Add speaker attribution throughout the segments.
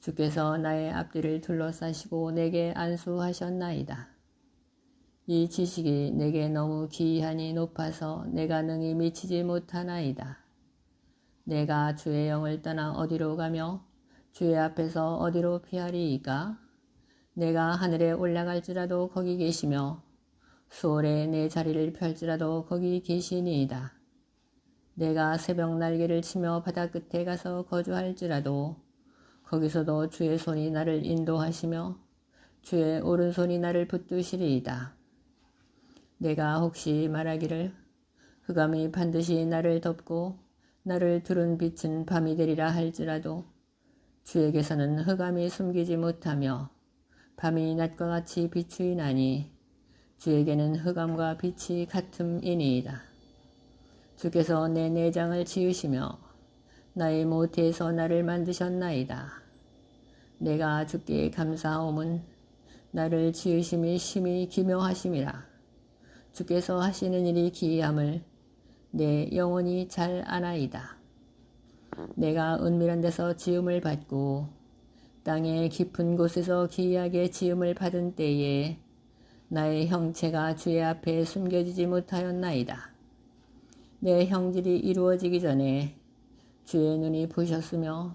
Speaker 1: 주께서 나의 앞뒤를 둘러싸시고 내게 안수하셨나이다. 이 지식이 내게 너무 기이하니 높아서 내가 능히 미치지 못하나이다. 내가 주의 영을 떠나 어디로 가며 주의 앞에서 어디로 피하리이까? 내가 하늘에 올라갈지라도 거기 계시며 수월에 내 자리를 펼지라도 거기 계시니이다. 내가 새벽 날개를 치며 바다 끝에 가서 거주할지라도 거기서도 주의 손이 나를 인도하시며 주의 오른손이 나를 붙드시리이다. 내가 혹시 말하기를 흑암이 반드시 나를 덮고 나를 두른 빛은 밤이 되리라 할지라도 주에게서는 흑암이 숨기지 못하며 밤이 낮과 같이 비추이나니 주에게는 흑암과 빛이 같음이니이다. 주께서 내 내장을 지으시며 나의 모태에서 나를 만드셨나이다. 내가 주께 감사함은 나를 지으심이 심히 기묘하심이라. 주께서 하시는 일이 기이함을 내 영혼이 잘 아나이다. 내가 은밀한 데서 지음을 받고 땅의 깊은 곳에서 기이하게 지음을 받은 때에 나의 형체가 주의 앞에 숨겨지지 못하였나이다. 내 형질이 이루어지기 전에 주의 눈이 부셨으며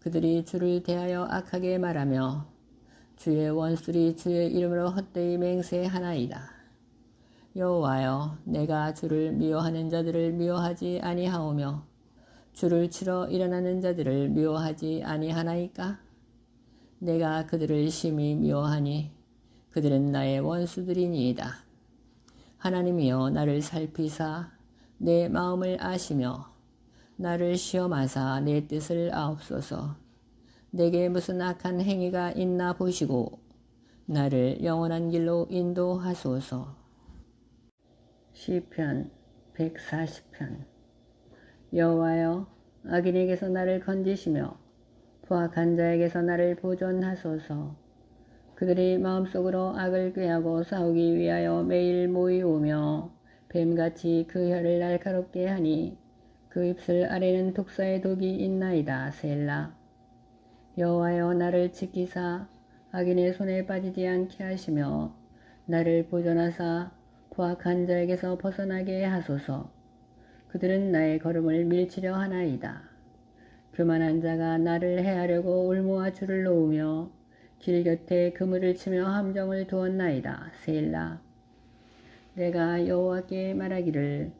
Speaker 1: 그들이 주를 대하여 악하게 말하며 주의 원수리 주의 이름으로 헛되이 맹세하나이다. 여호와여 내가 주를 미워하는 자들을 미워하지 아니하오며 주를 치러 일어나는 자들을 미워하지 아니하나이까? 내가 그들을 심히 미워하니 그들은 나의 원수들이니이다. 하나님이여 나를 살피사 내 마음을 아시며 나를 시험하사 내 뜻을 아옵소서. 내게 무슨 악한 행위가 있나 보시고 나를 영원한 길로 인도하소서. 시편 140편 여호와여 악인에게서 나를 건지시며 부악한 자에게서 나를 보존하소서. 그들이 마음속으로 악을 꾀하고 싸우기 위하여 매일 모이오며 뱀같이 그 혀를 날카롭게 하니 그 입술 아래는 독사의 독이 있나이다. 셀라. 여호와여 나를 지키사 악인의 손에 빠지지 않게 하시며 나를 보존하사 부악한 자에게서 벗어나게 하소서. 그들은 나의 걸음을 밀치려 하나이다. 교만한 자가 나를 해하려고 울모아 줄을 놓으며 길 곁에 그물을 치며 함정을 두었나이다. 세일라. 내가 여호와께 말하기를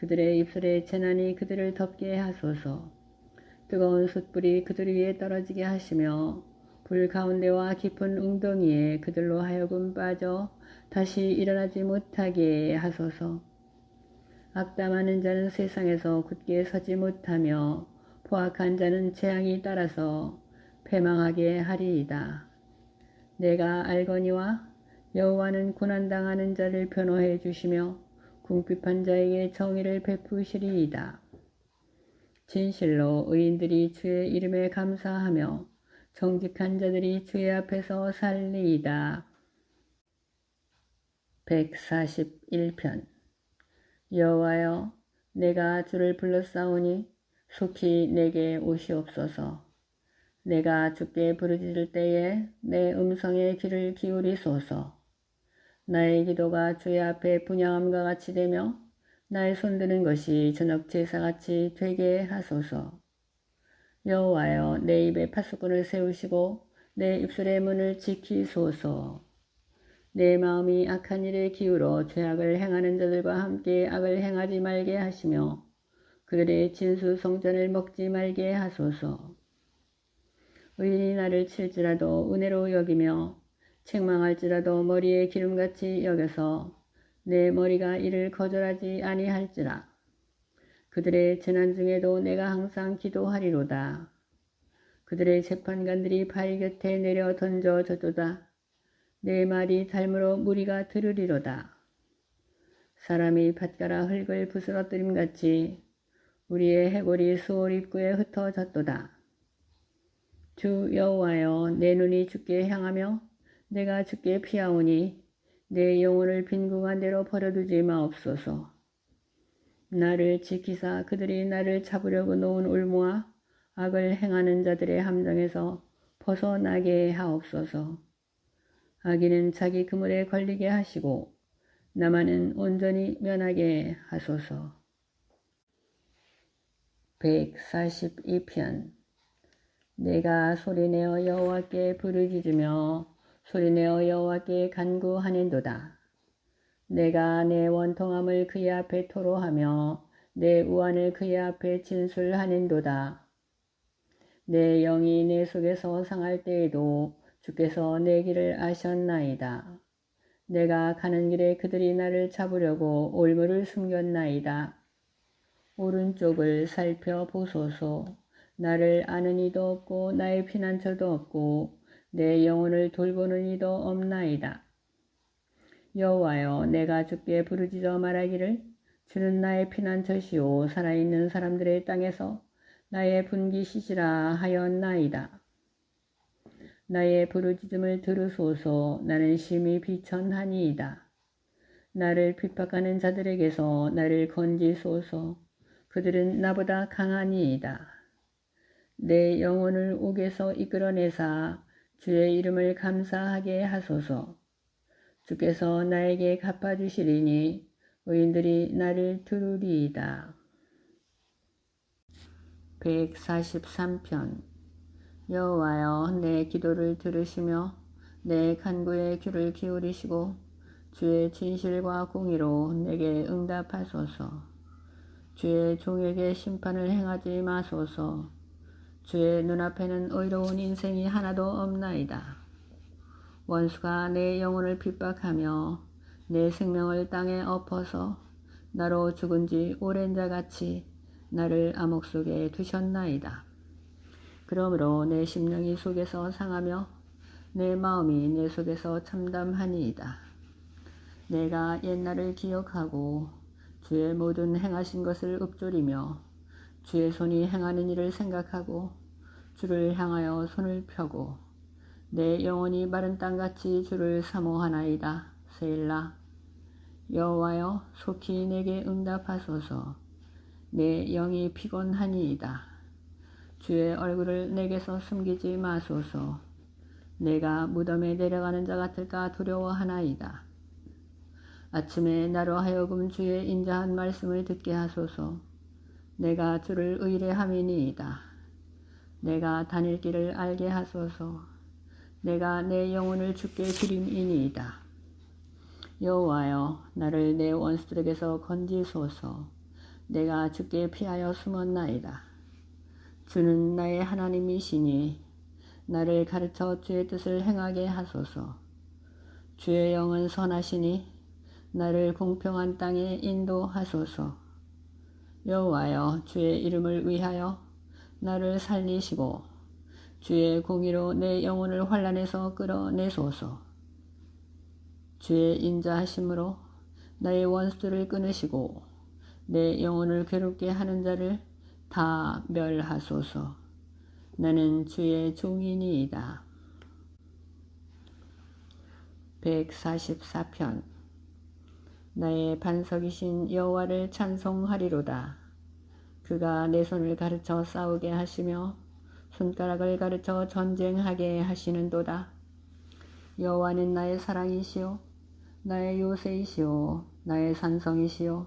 Speaker 1: 그들의 입술에 재난이 그들을 덮게 하소서. 뜨거운 숯불이 그들 위에 떨어지게 하시며 불 가운데와 깊은 웅덩이에 그들로 하여금 빠져 다시 일어나지 못하게 하소서. 악담하는 자는 세상에서 굳게 서지 못하며 포악한 자는 재앙이 따라서 패망하게 하리이다. 내가 알거니와 여호와는 고난당하는 자를 변호해 주시며 궁핍한 자에게 정의를 베푸시리이다. 진실로 의인들이 주의 이름에 감사하며 정직한 자들이 주의 앞에서 살리이다. 141편 여호와여 내가 주를 불렀사오니 속히 내게 오시옵소서. 내가 주께 부르짖을 때에 내 음성에 귀를 기울이소서. 나의 기도가 주의 앞에 분양함과 같이 되며 나의 손드는 것이 저녁 제사같이 되게 하소서. 여호와여 내 입에 파수꾼을 세우시고 내 입술의 문을 지키소서. 내 마음이 악한 일에 기울어 죄악을 행하는 자들과 함께 악을 행하지 말게 하시며 그들의 진수 성전을 먹지 말게 하소서. 의인이 나를 칠지라도 은혜로 여기며 책망할지라도 머리에 기름같이 여겨서 내 머리가 이를 거절하지 아니할지라. 그들의 재난 중에도 내가 항상 기도하리로다. 그들의 재판관들이 발 곁에 내려 던져졌도다. 내 말이 닮으로 무리가 들으리로다. 사람이 밭가라 흙을 부스러뜨림 같이 우리의 해골이 수월 입구에 흩어졌도다. 주 여호와여 내 눈이 주께 향하며 내가 주께 피하오니 내 영혼을 빈궁한 대로 버려두지 마옵소서. 나를 지키사 그들이 나를 잡으려고 놓은 울무와 악을 행하는 자들의 함정에서 벗어나게 하옵소서. 악인은 자기 그물에 걸리게 하시고 나만은 온전히 면하게 하소서. 142편 내가 소리내어 여호와께 부르짖으며 소리내어 여호와께 간구하는도다. 내가 내 원통함을 그의 앞에 토로하며 내 우환을 그의 앞에 진술하는도다. 내 영이 내 속에서 상할 때에도 주께서 내 길을 아셨나이다. 내가 가는 길에 그들이 나를 잡으려고 올무를 숨겼나이다. 오른쪽을 살펴보소서. 나를 아는 이도 없고 나의 피난처도 없고 내 영혼을 돌보는 이도 없나이다. 여호와여 내가 주께 부르짖어 말하기를 주는 나의 피난처시오 살아있는 사람들의 땅에서 나의 분기시시라 하였나이다. 나의 부르짖음을 들으소서 나는 심히 비천하니이다. 나를 핍박하는 자들에게서 나를 건지소서 그들은 나보다 강하니이다. 내 영혼을 옥에서 이끌어내사 주의 이름을 감사하게 하소서. 주께서 나에게 갚아주시리니 의인들이 나를 들으리이다. 143편 여호와여 내 기도를 들으시며 내 간구에 귀를 기울이시고 주의 진실과 공의로 내게 응답하소서. 주의 종에게 심판을 행하지 마소서. 주의 눈앞에는 의로운 인생이 하나도 없나이다. 원수가 내 영혼을 핍박하며 내 생명을 땅에 엎어서 나로 죽은 지 오랜 자같이 나를 암흑 속에 두셨나이다. 그러므로 내 심령이 속에서 상하며 내 마음이 내 속에서 참담하니이다. 내가 옛날을 기억하고 주의 모든 행하신 것을 읊조리며 주의 손이 행하는 일을 생각하고 주를 향하여 손을 펴고 내 영혼이 마른 땅같이 주를 사모하나이다. 세일라 여호와여 속히 내게 응답하소서 내 영이 피곤하니이다. 주의 얼굴을 내게서 숨기지 마소서 내가 무덤에 내려가는 자 같을까 두려워하나이다. 아침에 나로 하여금 주의 인자한 말씀을 듣게 하소서 내가 주를 의뢰함이니이다. 내가 다닐 길을 알게 하소서. 내가 내 영혼을 주께 드림이니이다. 여호와여 나를 내 원수들에게서 건지소서. 내가 주께 피하여 숨었나이다. 주는 나의 하나님이시니 나를 가르쳐 주의 뜻을 행하게 하소서. 주의 영은 선하시니 나를 공평한 땅에 인도하소서. 여호와여 주의 이름을 위하여 나를 살리시고 주의 공의로 내 영혼을 환란에서 끌어내소서. 주의 인자하심으로 나의 원수들을 끊으시고 내 영혼을 괴롭게 하는 자를 다 멸하소서. 나는 주의 종이니이다. 144편 나의 반석이신 여호와를 찬송하리로다. 그가 내 손을 가르쳐 싸우게 하시며 손가락을 가르쳐 전쟁하게 하시는도다. 여호와는 나의 사랑이시오 나의 요새이시오 나의 산성이시오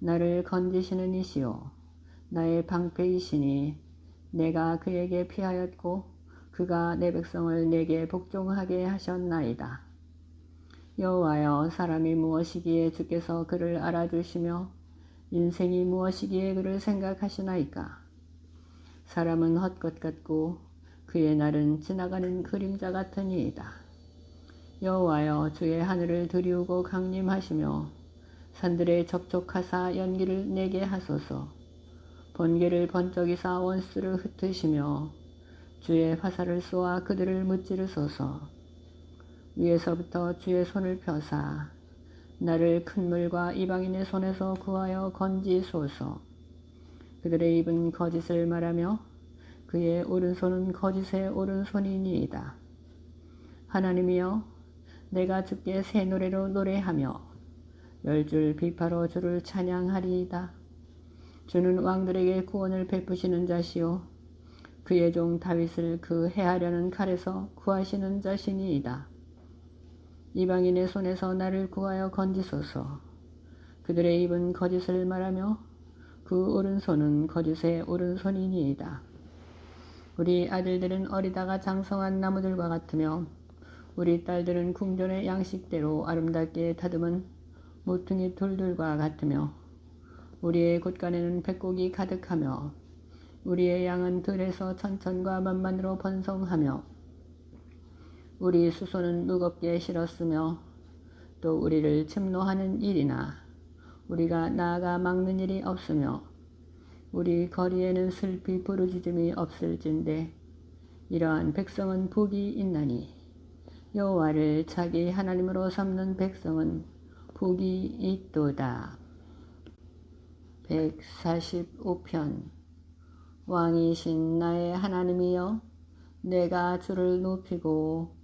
Speaker 1: 나를 건지시는 이시오 나의 방패이시니 내가 그에게 피하였고 그가 내 백성을 내게 복종하게 하셨나이다. 여호와여 사람이 무엇이기에 주께서 그를 알아주시며 인생이 무엇이기에 그를 생각하시나이까? 사람은 헛것 같고 그의 날은 지나가는 그림자 같으니이다. 여호와여 주의 하늘을 들이우고 강림하시며 산들에 접촉하사 연기를 내게 하소서. 번개를 번쩍이사 원수를 흩으시며 주의 화살을 쏘아 그들을 무찌르소서. 위에서부터 주의 손을 펴사 나를 큰 물과 이방인의 손에서 구하여 건지소서. 그들의 입은 거짓을 말하며 그의 오른손은 거짓의 오른손이니이다. 하나님이여 내가 주께 새 노래로 노래하며 열 줄 비파로 주를 찬양하리이다. 주는 왕들에게 구원을 베푸시는 자시요 그의 종 다윗을 그 해하려는 칼에서 구하시는 자신이이다. 이방인의 손에서 나를 구하여 건지소서. 그들의 입은 거짓을 말하며 그 오른손은 거짓의 오른손이니이다. 우리 아들들은 어리다가 장성한 나무들과 같으며 우리 딸들은 궁전의 양식대로 아름답게 다듬은 모퉁이 돌들과 같으며 우리의 곳간에는 백곡이 가득하며 우리의 양은 들에서 천천과 만만으로 번성하며 우리 수소는 무겁게 실었으며 또 우리를 침노하는 일이나 우리가 나아가 막는 일이 없으며 우리 거리에는 슬피 부르짖음이 없을진데 이러한 백성은 복이 있나니 여호와를 자기 하나님으로 삼는 백성은 복이 있도다. 145편 왕이신 나의 하나님이여 내가 주를 높이고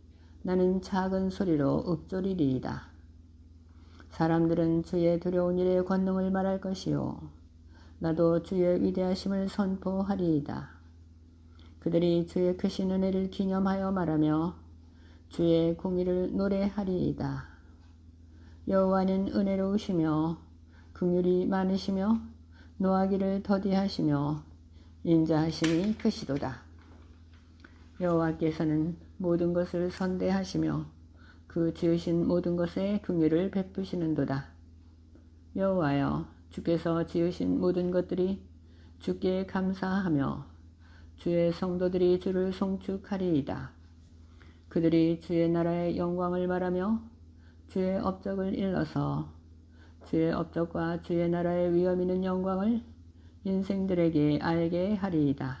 Speaker 1: 나는 작은 소리로 읊조리리이다. 사람들은 주의 두려운 일의 권능을 말할 것이요. 나도 주의 위대하심을 선포하리이다. 그들이 주의 크신 은혜를 기념하여 말하며 주의 공의를 노래하리이다. 여호와는 은혜로우시며 긍휼이 많으시며 노하기를 더디하시며 인자하심이 크시도다. 여호와께서는 모든 것을 선대하시며 그 지으신 모든 것에 긍휼을 베푸시는도다. 여호와여 주께서 지으신 모든 것들이 주께 감사하며 주의 성도들이 주를 송축하리이다. 그들이 주의 나라의 영광을 말하며 주의 업적을 일러서 주의 업적과 주의 나라의 위엄 있는 영광을 인생들에게 알게 하리이다.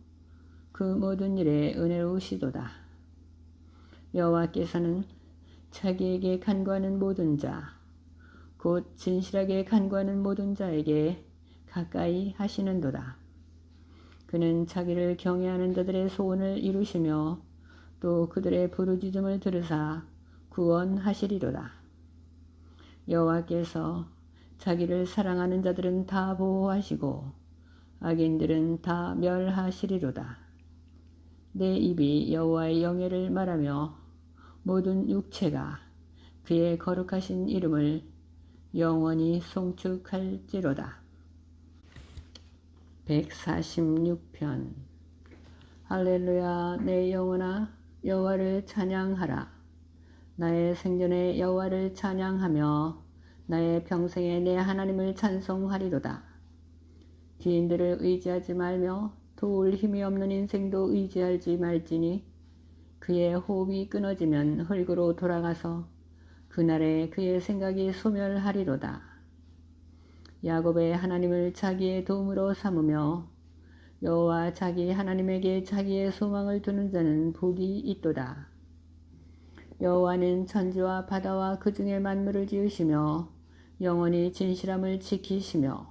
Speaker 1: 그 모든 일에 은혜로우시도다. 여호와께서는 자기에게 간구하는 모든 자, 곧 진실하게 간구하는 모든 자에게 가까이 하시는도다. 그는 자기를 경외하는 자들의 소원을 이루시며 또 그들의 부르짖음을 들으사 구원하시리로다. 여호와께서 자기를 사랑하는 자들은 다 보호하시고 악인들은 다 멸하시리로다. 내 입이 여호와의 영예를 말하며 모든 육체가 그의 거룩하신 이름을 영원히 송축할지로다. 146편 할렐루야 내 영혼아 여호와를 찬양하라 나의 생전에 여호와를 찬양하며 나의 평생에 내 하나님을 찬송하리로다. 기인들을 의지하지 말며 도울 힘이 없는 인생도 의지하지 말지니 그의 호흡이 끊어지면 흙으로 돌아가서 그날에 그의 생각이 소멸하리로다. 야곱의 하나님을 자기의 도움으로 삼으며 여호와 자기 하나님에게 자기의 소망을 두는 자는 복이 있도다. 여호와는 천지와 바다와 그 중에 만물을 지으시며 영원히 진실함을 지키시며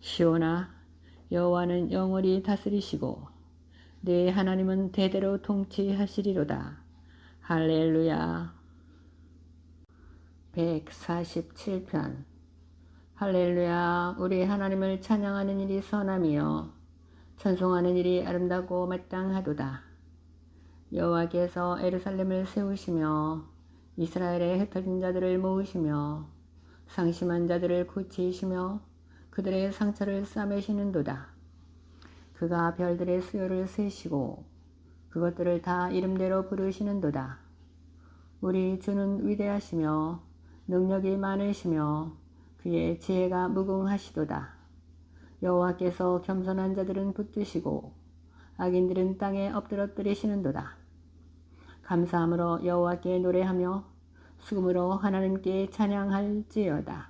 Speaker 1: 시온아 여호와는 영원히 다스리시고 내 하나님은 대대로 통치하시리로다. 할렐루야 147편 할렐루야 우리 하나님을 찬양하는 일이 선함이요 찬송하는 일이 아름다고 마땅하도다. 여호와께서 에루살렘을 세우시며 이스라엘의 흩어진 자들을 모으시며 상심한 자들을 고치시며 그들의 상처를 싸매시는도다. 그가 별들의 수요를 세시고 그것들을 다 이름대로 부르시는도다. 우리 주는 위대하시며 능력이 많으시며 그의 지혜가 무궁하시도다. 여호와께서 겸손한 자들은 붙드시고 악인들은 땅에 엎드러뜨리시는도다. 감사함으로 여호와께 노래하며 수금으로 하나님께 찬양할지어다.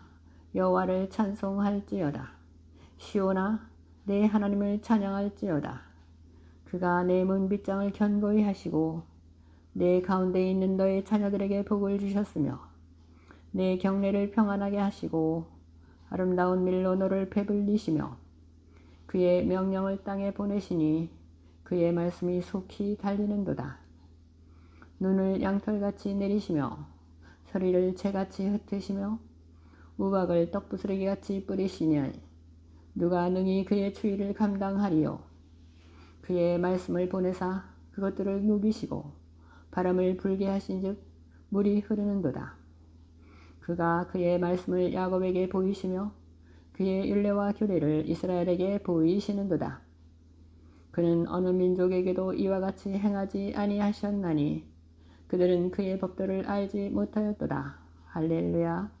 Speaker 1: 여호와를 찬송할지어다. 시오나 내 하나님을 찬양할지어다. 그가 내 문빗장을 견고히 하시고 내 가운데 있는 너의 자녀들에게 복을 주셨으며 내 경례를 평안하게 하시고 아름다운 밀로 너를 배불리시며 그의 명령을 땅에 보내시니 그의 말씀이 속히 달리는도다. 눈을 양털같이 내리시며 서리를 채같이 흩으시며 우박을 떡부스러기같이 뿌리시니 누가 능히 그의 추위를 감당하리요. 그의 말씀을 보내사 그것들을 누비시고 바람을 불게 하신즉 물이 흐르는도다. 그가 그의 말씀을 야곱에게 보이시며 그의 율례와 규례를 이스라엘에게 보이시는도다. 그는 어느 민족에게도 이와 같이 행하지 아니하셨나니 그들은 그의 법도를 알지 못하였도다. 할렐루야.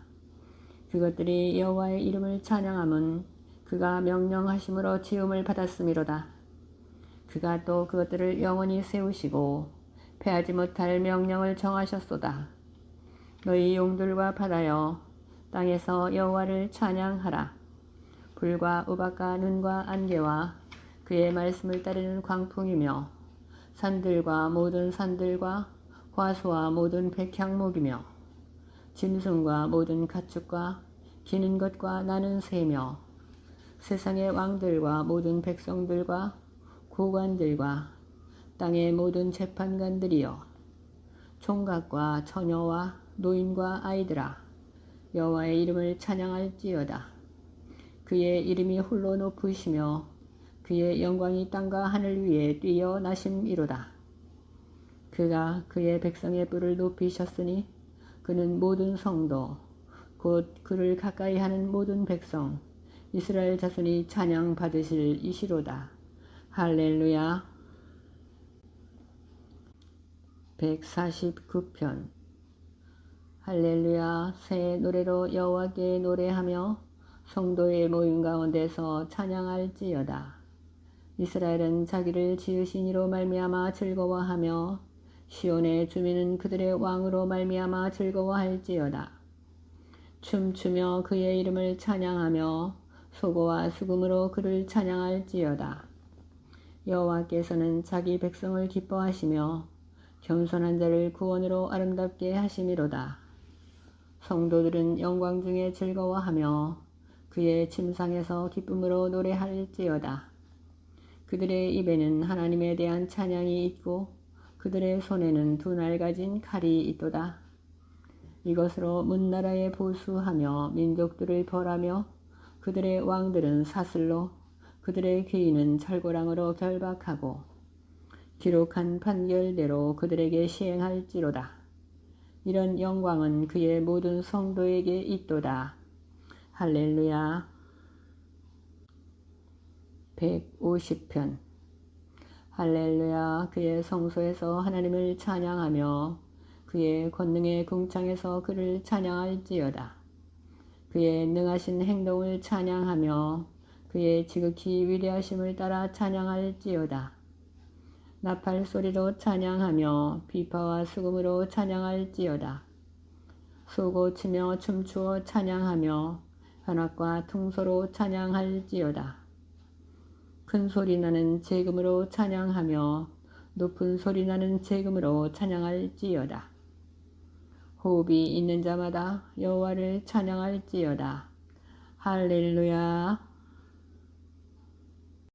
Speaker 1: 그것들이 여호와의 이름을 찬양함은 그가 명령하심으로 지음을 받았음이로다. 그가 또 그것들을 영원히 세우시고 패하지 못할 명령을 정하셨소다. 너희 용들과 바다여 땅에서 여호와를 찬양하라. 불과 우박과 눈과 안개와 그의 말씀을 따르는 광풍이며 산들과 모든 산들과 과수와 모든 백향목이며 짐승과 모든 가축과 기는 것과 나는 새며 세상의 왕들과 모든 백성들과 고관들과 땅의 모든 재판관들이여 총각과 처녀와 노인과 아이들아 여호와의 이름을 찬양할지어다. 그의 이름이 홀로 높으시며 그의 영광이 땅과 하늘 위에 뛰어나심이로다. 그가 그의 백성의 뿔을 높이셨으니 그는 모든 성도 곧 그를 가까이 하는 모든 백성 이스라엘 자손이 찬양 받으실 이시로다. 할렐루야. 149편. 할렐루야. 새 노래로 여호와께 노래하며 성도의 모임 가운데서 찬양할지어다. 이스라엘은 자기를 지으신 이로 말미암아 즐거워하며 시온의 주민은 그들의 왕으로 말미암아 즐거워할지어다 춤추며 그의 이름을 찬양하며 소고와 수금으로 그를 찬양할지어다 여호와께서는 자기 백성을 기뻐하시며 겸손한 자를 구원으로 아름답게 하심이로다. 성도들은 영광 중에 즐거워하며 그의 침상에서 기쁨으로 노래할지어다. 그들의 입에는 하나님에 대한 찬양이 있고 그들의 손에는 두날 가진 칼이 있도다. 이것으로 문나라에 보수하며 민족들을 벌하며 그들의 왕들은 사슬로 그들의 귀인은 철고랑으로 결박하고 기록한 판결대로 그들에게 시행할지로다. 이런 영광은 그의 모든 성도에게 있도다. 할렐루야. 150편 할렐루야 그의 성소에서 하나님을 찬양하며 그의 권능의 궁창에서 그를 찬양할지어다. 그의 능하신 행동을 찬양하며 그의 지극히 위대하심을 따라 찬양할지어다. 나팔 소리로 찬양하며 비파와 수금으로 찬양할지어다. 소고 치며 춤추어 찬양하며 현악과 퉁소로 찬양할지어다. 큰 소리 나는 재금으로 찬양하며 높은 소리 나는 재금으로 찬양할지어다. 호흡이 있는 자마다 여호와를 찬양할지어다. 할렐루야.